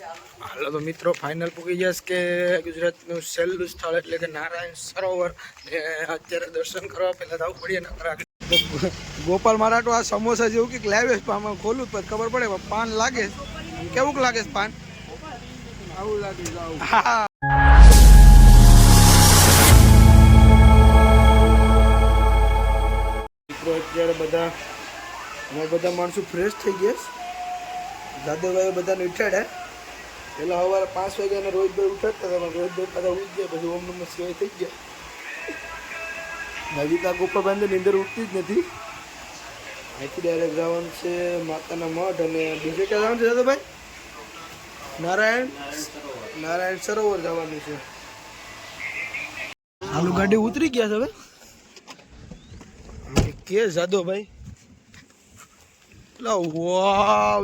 હાલો તો મિત્રો ફાઇનલ પૂકી જશે કે ગુજરાતનું સહેલું સ્થળ એટલે કે નારાયણ સરોવર. ને અત્યારે દર્શન કરવા પહેલાં જવું પડીએ ને ગોપાલ મરાઠો આ સમોસા જેવું કંઈક લાવે છે ખોલું પછી ખબર પડે પાન લાગે કેવું લાગે પાન? આવું લાગે મિત્રો, અત્યારે બધા, અમે બધા માણસો ફ્રેશ થઈ ગયા દાદાભાઈ બધાને ઉઠાડ્યા. પેલા સવારે પાંચ વાગ્યાને રોહિતભાઈ ઉઠાડતા હતા રોહિતભાઈ પાછા ઉઠી ગયા, પછી ઓમ નમઃ શિવાય થઈ ગયા. હજી ત્યાં ગોપાભાઈ નીંદર ઉઠતી જ નથી. અહીંથી ડાયરેક્ટ જવાનું છે માતાના મઠ અને બીજે ક્યાં જવાનું છે દાદાભાઈ? નારાયણ નારાયણ સરોવર જવાનું છે. આલુ ગાડી ઉતરી ગયા છે હવે? કે જાદો ભાઈ લા, વાહ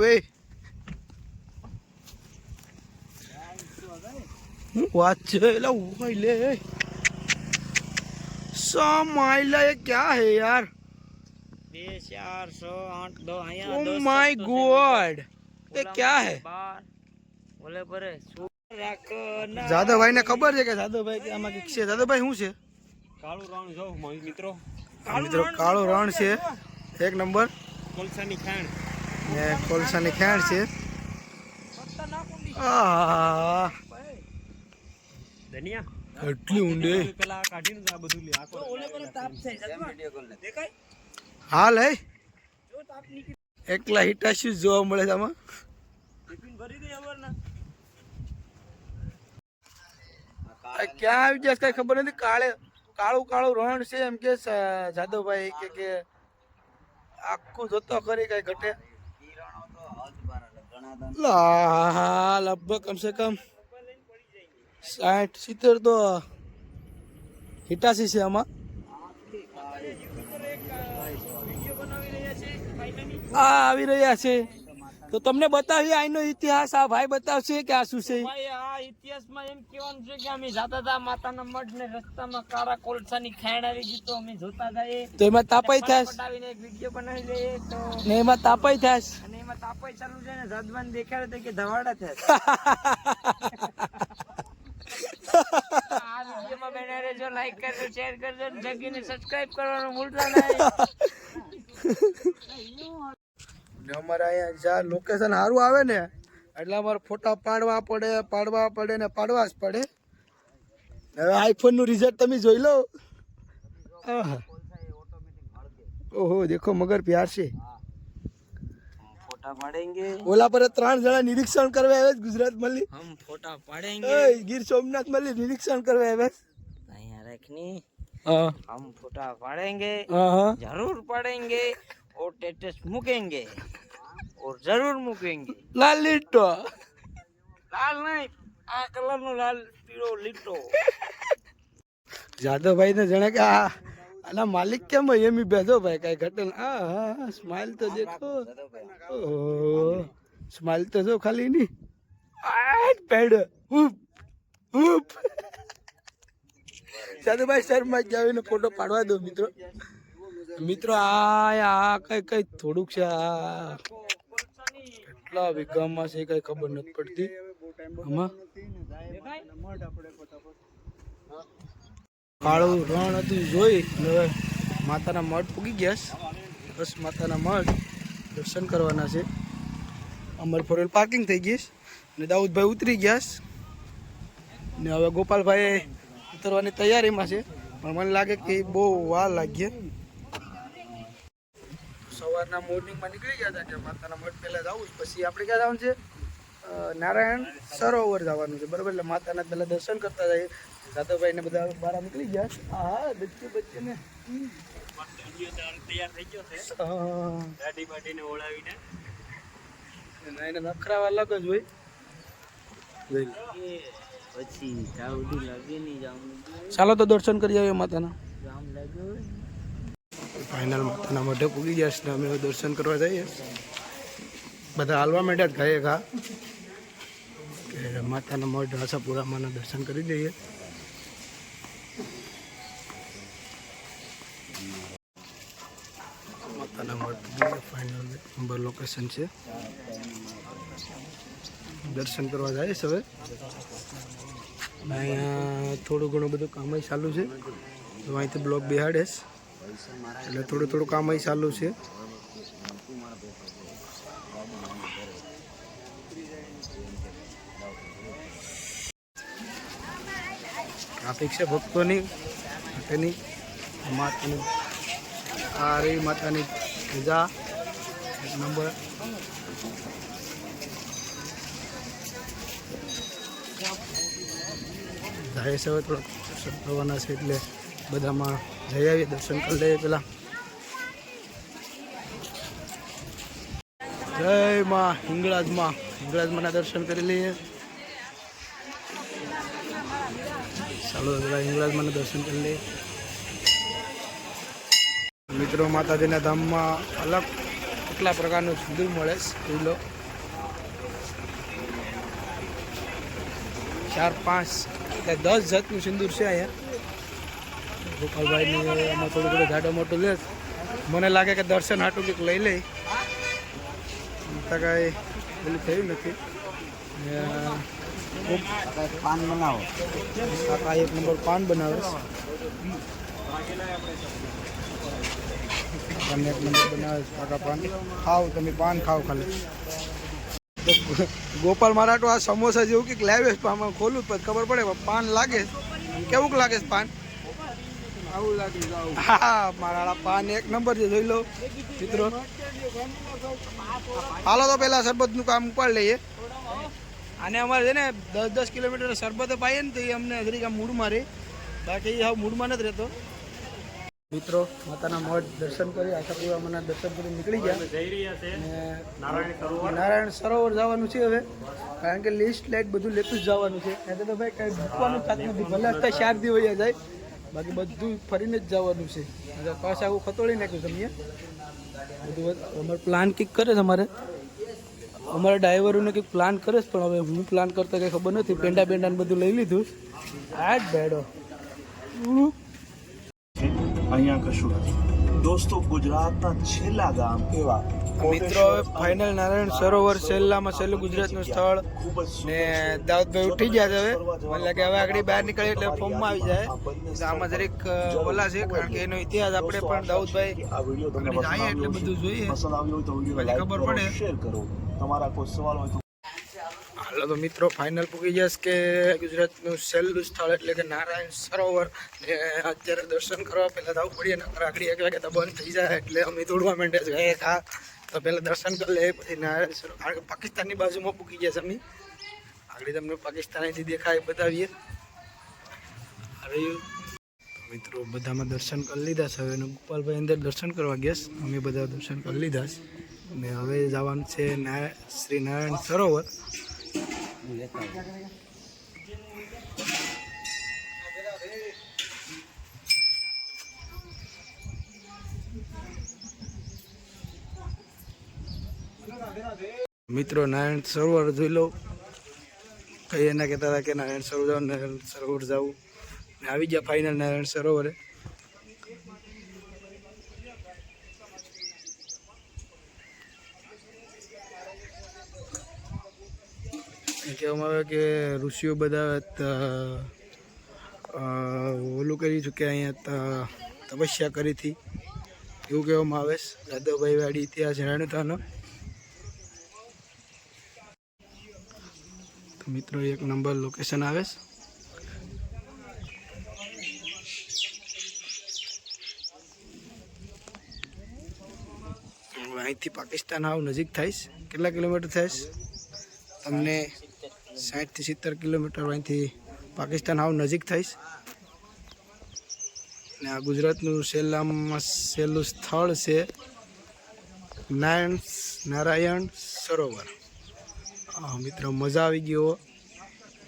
હું વાત છે એટલે ઉભાઈ સો માઇલ એ ક્યાં હે યાર? બે ચાર સો આઠ દો અહીંયા ઓ માય ગોડ. એ ક્યાં હે? બોલે પરે જાદવભાઈ ને ખબર છે કે જાદવભાઈ આમાં કે છે? જાદવભાઈ શું છે? કાળું રણ જો મિત્રો. મિત્રો કાળું રણ છે. એક નંબર. કોલસાની ખાણ. ને કોલસાની ખાણ છે. આહ. ધનિયા એટલી ઊંડે? પેલા કાઢીને આ બધું લે આખો. હાલ હે એકલા હિટાશી જોવા મળે છે આમાં. આ ક્યાં આવી જશે કઈ ખબર નથી. કાળે કાળું કાળું રણ છે એમ કે જાદવભાઈ કે કે આખું જોતો ખરી કઈ ઘટે. લા લગભગ કમ સે કમ સાઠ સિત્તેર તો હિટાસી છે આમાં. આ આવી રહ્યા છે. તો તમને બતાવીએ આનો ઇતિહાસ આ ભાઈ બતાવશે કે આ શું છે? આ ઇતિહાસમાં એમ કહેવાનું છે કે અમે જાતા હતા માતાના મઢ ને રસ્તામાં કાળા કોલસાની ખાણ આવી ગઈ તો અમે જોતા હતા તો એમાં તાપાઈ થાય પટાવીને એક વીડિયો બનાવી લઈએ તો ને એમાં તાપાઈ થાય અને એમાં તાપાઈ ચાલુ છે ને જજમાન દેખાડે કે ધવાડા થાય આ વિડીયોમાં બને રહેજો લાઈક કરજો શેર કરજો જગીને સબસ્ક્રાઇબ કરવાનું ભૂલતા નહીં. અમારે અહીંયા જ્યાં લોકેશન સારું આવે ને એટલે અમારે ફોટા પાડવા પડે પાડવા પડે ને પાડવા જ પડે. હવે આઈફોન રિઝલ્ટ તમે જોઈ લો. ઓહો દેખો મગર પ્યાર છે. ફોટા પાડેંગે. ઓલા પર ત્રણ જણા નિરીક્ષણ કરવા આવે ગુજરાત મળી હમ ફોટા પાડેંગે. ગીર સોમનાથ મળી નિરીક્ષણ કરવા આવે અહીંયા રાખની. હમ ફોટા પાડેંગે. જરૂર પાડેંગે. ઓર ટેટસ મૂકેંગે. ઓર જરૂર મૂકેંગે. લાલ લીટો. લાલ નહીં આ કલરનો લાલ પીળો લીટો. જાદવભાઈને જણે કે આ આના માલિક કેમ હોય? એમ ઈ ભાઈ કઈ ઘટન. આ હા સ્માઈલ તો દેખો. ઓહો. સ્માઈલ તો જો ખાલી ની. આ પેડ ઉપ ઉપ શર્મા જ આવીને ફોટો પાડવા દો મિત્રો. મિત્રો આ આ કઈ કઈ થોડુંક છે આ કેટલા વિગામાં છે કઈ ખબર નથી પડતી. આમાં? કાળું રણ હતું જોઈ હવે માતાના મઠ પૂગી ગયા. બસ માતાના મઠ દર્શન કરવાના છે. અમર ફોર વ્હીલ પાર્કિંગ થઈ ગઈ. ને દાઉદભાઈ ઉતરી ગયા ને હવે ગોપાલભાઈ ઉતરવાની તૈયારીમાં છે. પણ મને લાગે કે બહુ વાર લાગી સવારના મોર્નિંગમાં નીકળી ગયા હતા કે માતાના મઠ પહેલાં જવું પછી આપણે ક્યાં જવાનું છે? નારાયણ સરોવર જવાનું છે બરાબર? એટલે માતાના પહેલાં દર્શન કરતા જઈએ. જાદવભાઈ ને બધા બહાર નીકળી ગયા. હા હા બચ્ચે બચ્ચે ને તૈયાર થઈ ગયો છે દાઢી બાઢીને ઓળાવીને એને નખરાવા અલગ જ હોય પછી લાગે નહીં જામ ચાલો તો દર્શન કરી આવીએ માતાના. જામ લાગ્યો ફાઇનલ માતાના મઢે પૂગી ગયા છે ને અમે હવે દર્શન કરવા જઈએ. બધા હાલવા માંડ્યા જ ઘાએ ઘા. માતાના મઢ આશાપુરામાંના દર્શન કરી લઈએ. માતાના મઢ ફાઇનલ નંબર લોકેશન છે. દર્શન કરવા જાય છે હવે. અહીંયા થોડું ઘણું બધું કામ ચાલુ છે. તો અહીંથી બ્લોક બિહાડેશ એટલે થોડું થોડું કામ ચાલુ છે. છે ભક્તોની માટેની માતાની આ માતાની પૂજા. નંબર. જાય છે થોડોક દર્શન કરવાના છે એટલે બધામાં જઈ આવીએ, દર્શન કરી લઈએ પેલા જય માં હિંગળાજમાં. હિંગળાજમાંના દર્શન કરી લઈએ. ચાલો પેલા હિંગળાજમાંના દર્શન કરી લઈએ. મિત્રો માતાજીના ધામમાં અલગ કેટલા પ્રકારનું સિંદૂર મળે છે? જોઈ લો. ચાર, પાંચ, એટલે દસ જાતનું સિંદૂર છે અહીંયા. ગોપાલભાઈની એમાં થોડું થોડું જાડો મોટું લે. મને લાગે કે દર્શન હાટું કંઈક લઈ લઈ. કાંઈ પેલું થયું નથી. ને પાન બનાવો કાકા એક નંબર પાન બનાવે છે તમે એક નંબર બનાવે કાકા પાન ખાઓ તમે પાન ખાઓ ખાલી ગોપાલ મરાઠો આ સમોસા જેવું કંઈક લાવે છે આમાં ખોલું પણ ખબર પડે પાન લાગે. કેવું લાગે છે પાન? આવું લાગે હા મારા પાન એક નંબર છે જોઈ લો. મિત્રો. હાલો તો પેલા સરબતનું કામ ઉપાડ લઈએ. અને અમારે છે ને દસ દસ કિલોમીટર શરબત પાઈએ ને તો એ અમને ઘડી કામ મૂડ મારે બાકી એ હવે મૂડમાં નથી રહેતો. મિત્રો માતાના મઠ દર્શન કરી આશાપુરા અમારા દર્શન કરી નીકળી ગયા. જઈ રહ્યા છે અને નારાયણ સરોવર. નારાયણ સરોવર જવાનું છે હવે. કારણ કે લિસ્ટ લાઈટ બધું લેતું જ જવાનું છે. એટલે તો ભાઈ કઈ મૂકવાનું થાત નથી. ભલે અત્યારે ચાર દી વયા જાય. બાકી બધું ફરીને જ જવાનું છે. પાછા આવું ખતોડી નાખ્યું તમે બધું અમારે પ્લાન કંઈક કરે છે અમારે ડ્રાઈવરોને કંઈક પ્લાન કરે છે પણ હવે હું પ્લાન કરતા કંઈ ખબર નથી. પેંડા પેંડા ને બધું લઈ લીધું. આ જ બેડો. અહીંયા કશું નથી. દોસ્તો ગુજરાતના છેલ્લા ગામ એવા મિત્રો હવે ફાઇનલ નારાયણ સરોવર છેલ્લામાં છેલ્લું ગુજરાતનું સ્થળ. ને દાઉદભાઈ ઉઠી ગયા છે હવે. મને લાગે હવે આગળ બહાર નીકળે એટલે ફોર્મમાં આવી જાય. આમાં જરીક ઓલા છે કારણ કે એનો ઇતિહાસ આપણે પણ દાઉદભાઈ આ વીડિયો તમને આગળ પસંદ જઈએ એટલે બધું જોઈએ. ખબર કરો પડે. તમારા કોઈ સવાલ હોય તો. હાલો તો મિત્રો ફાઇનલ પૂકી જશે કે ગુજરાતનું સહેલું સ્થળ એટલે કે નારાયણ સરોવર. ને અત્યારે દર્શન કરવા પહેલાં જવું પડીએ, નકર આગળ એક વાગે તો બંધ થઈ જાય, એટલે અમે દોડવા માંડે છે. ગયા હા તો પહેલાં દર્શન કરી લઈએ, પછી નારાયણ સરોવર. કારણ કે પાકિસ્તાનની બાજુમાં પૂકી જશે અમે. આગળ તમને પાકિસ્તાનથી દેખાય, બતાવીએ. હવે મિત્રો, બધામાં દર્શન કરી લીધા છે. હવે ગોપાલભાઈ અંદર દર્શન કરવા ગયા અમે બધા દર્શન કરી લીધા છે. ને હવે જવાનું છે શ્રી નારાયણ સરોવર. મિત્રો, નારાયણ સરોવર જોઈ લો. કઈ એના કહેતા હતા કે નારાયણ સરોવર નારાયણ સરોવર જવું. આવી ગયા ફાઇનલ નારાયણ સરોવરે. કહેવામાં આવે કે ઋષિઓ બધા ઓલું કરી ચૂક્યા અહીંયા તપસ્યા કરી હતી. એવું કહેવામાં આવે છે. યાદવભાઈ વાડી ઇતિહાસ જાણતાનો. મિત્રો, એક નંબર લોકેશન આવે છે. અહીંથી પાકિસ્તાન આવ નજીક થાય કેટલા કિલોમીટર થાય તમને સાઠથી સિત્તેર કિલોમીટર અહીંથી પાકિસ્તાન હાવ નજીક થઈશ. અને આ ગુજરાતનું છેલ્લામાં છેલ્લું સ્થળ છે નારાયણ નારાયણ સરોવર. મિત્રો મજા આવી ગયો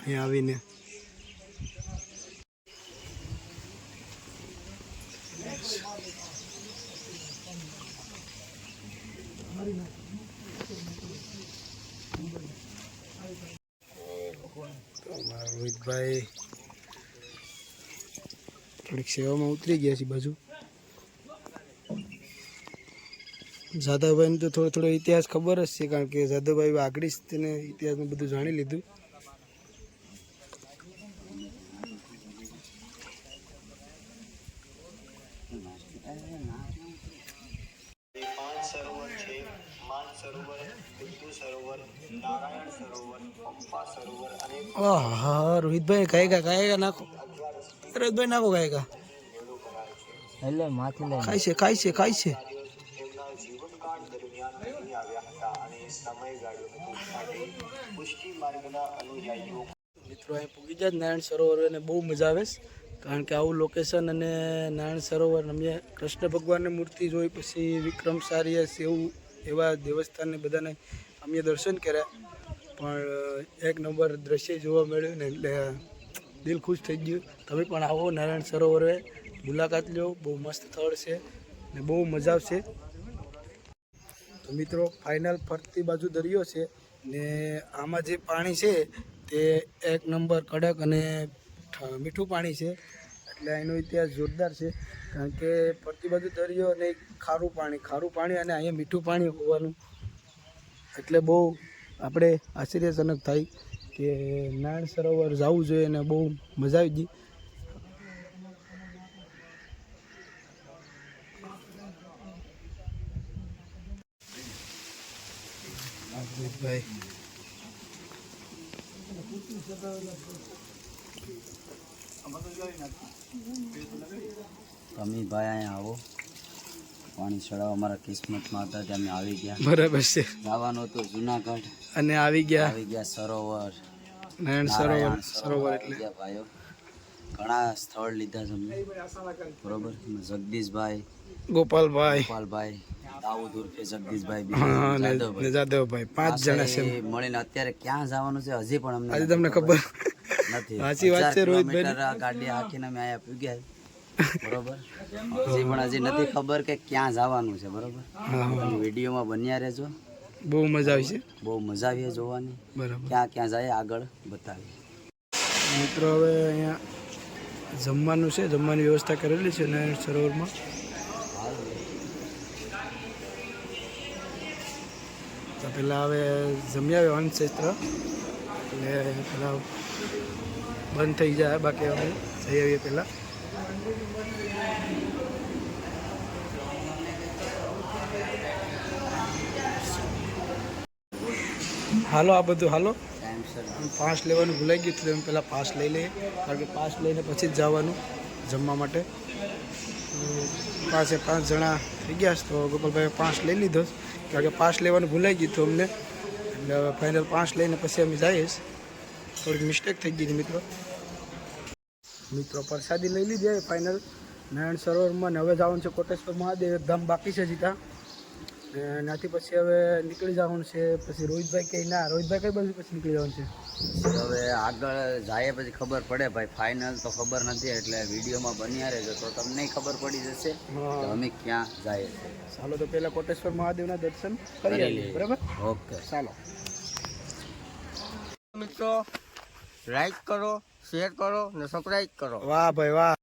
અહીંયા આવીને. તો અમારા રોહિતભાઈ થોડીક સેવામાં ઉતરી ગયા છે બાજુ. જાદવભાઈને તો થોડો થોડો ઇતિહાસ ખબર જ છે, કારણ કે જાદવભાઈ આગળ જ તેને ઇતિહાસનું બધું જાણી લીધું. આહા રોહિતભાઈ ગાયકા ગાયકા નાખો. રોહિતભાઈ નાખો ગાયકા. એટલે માથે લઈ ખાય છે ખાય છે ખાય છે. મિત્રો અહીં પૂગી જાય નારાયણ સરોવર અને બહુ મજા આવે છે. કારણ કે આવું લોકેશન અને નારાયણ સરોવર અમે કૃષ્ણ ભગવાનની મૂર્તિ જોઈ પછી વિક્રમ સારીય એવું એવા દેવસ્થાનને બધાને અમે દર્શન કર્યા. પણ એક નંબર દ્રશ્ય જોવા મળ્યું ને એટલે દિલ ખુશ થઈ ગયું. તમે પણ આવો, નારાયણ સરોવરે મુલાકાત લો. બહુ મસ્ત સ્થળ છે ને બહુ મજા આવશે. તો મિત્રો ફાઇનલ ફરતી બાજુ દરિયો છે ને આમાં જે પાણી છે તે એક નંબર કડક અને મીઠું પાણી છે એટલે એનો ઇતિહાસ જોરદાર છે. કારણ કે ફરતી બાજુ દરિયો અને ખારું પાણી ખારું પાણી અને અહીંયા મીઠું પાણી હોવાનું એટલે બહુ આપણે આશ્ચર્યજનક થાય કે નાણ સરોવર જવું જોઈએ અને બહુ મજા આવી ગઈ. ભાઈ તમે અહીંયા આવો. પાણી ચડાવવા અમારા કિસ્મતમાં હતા ત્યાં અમે આવી ગયા. બરાબર છે. જવાનું હતું જુનાગઢ. અને આવી ગયા? આવી ગયા સરોવર. નારાયણ સરોવર સરોવર એટલે. ભાઈઓ. ઘણા સ્થળ લીધા છે અમે બરોબર? જગદીશભાઈ ગોપાલભાઈ. ગોપાલભાઈ દાઉદ ઉર્ફે જગદીશભાઈ જાદવભાઈ. પાંચ જણા છે મળીને અત્યારે ક્યાં જવાનું છે હજી પણ અમને હજી તમને ખબર. નથી. સાચી વાત છે રોહિતભાઈ. ગાડી હાંકીને અમે અહીંયા પૂગ્યા બરોબર? હજી પણ હજી નથી ખબર કે ક્યાં જવાનું છે બરોબર? તમે વિડીયોમાં બન્યા રહેજો. બહુ મજા આવી છે. બહુ મજા આવી જોવાની. બરાબર. ક્યાં ક્યાં જાય આગળ બતાવીએ. મિત્રો હવે અહીંયા જમવાનું છે જમવાની વ્યવસ્થા કરેલી છે નારાયણ સરોવરમાં. તો પહેલાં હવે જમી આવે અન્નક્ષેત્ર એટલે પહેલાં બંધ થઈ જાય બાકી અમે જઈ આવીએ પહેલાં હાલો આ બધું હાલો. પાસ લેવાનું ભૂલાઈ ગયું તો પહેલાં પાસ લઈ લઈએ. કારણ કે પાસ લઈને પછી જ જવાનું જમવા માટે. પાસે પાંચ જણા થઈ ગયા છે તો ગોપાલભાઈએ પાસ લઈ લીધો કારણ કે પાસ લેવાનું ભૂલાઈ ગયું હતું અમને. એટલે ફાઇનલ પાસ લઈને પછી અમે જઈએ થોડીક મિસ્ટેક થઈ ગઈ હતી મિત્રો. મિત્રો પ્રસાદી લઈ લીધી ફાઇનલ નારાયણ સરોવરમાં ને હવે જવાનું છે કોટેશ્વર મહાદેવ. ધામ બાકી છે જીતા ને ત્યાંથી પછી હવે નીકળી જવાનું છે. પછી રોહિતભાઈ કહે ના રોહિતભાઈ કઈ બાજુ પછી નીકળી જવાનું છે? હવે આગળ જાય પછી ખબર પડે ભાઈ ફાઇનલ તો ખબર નથી એટલે વિડીયોમાં બન્યા રહેજો. તો તમને ખબર પડી જશે અમે ક્યાં જાય છે. ચાલો તો પહેલા કોટેશ્વર મહાદેવના દર્શન કરી કરી લઈએ. બરાબર? ઓકે. ચાલો. મિત્રો લાઈક કરો શેર કરો ને સબસ્ક્રાઈબ કરો. વાહ ભાઈ વાહ.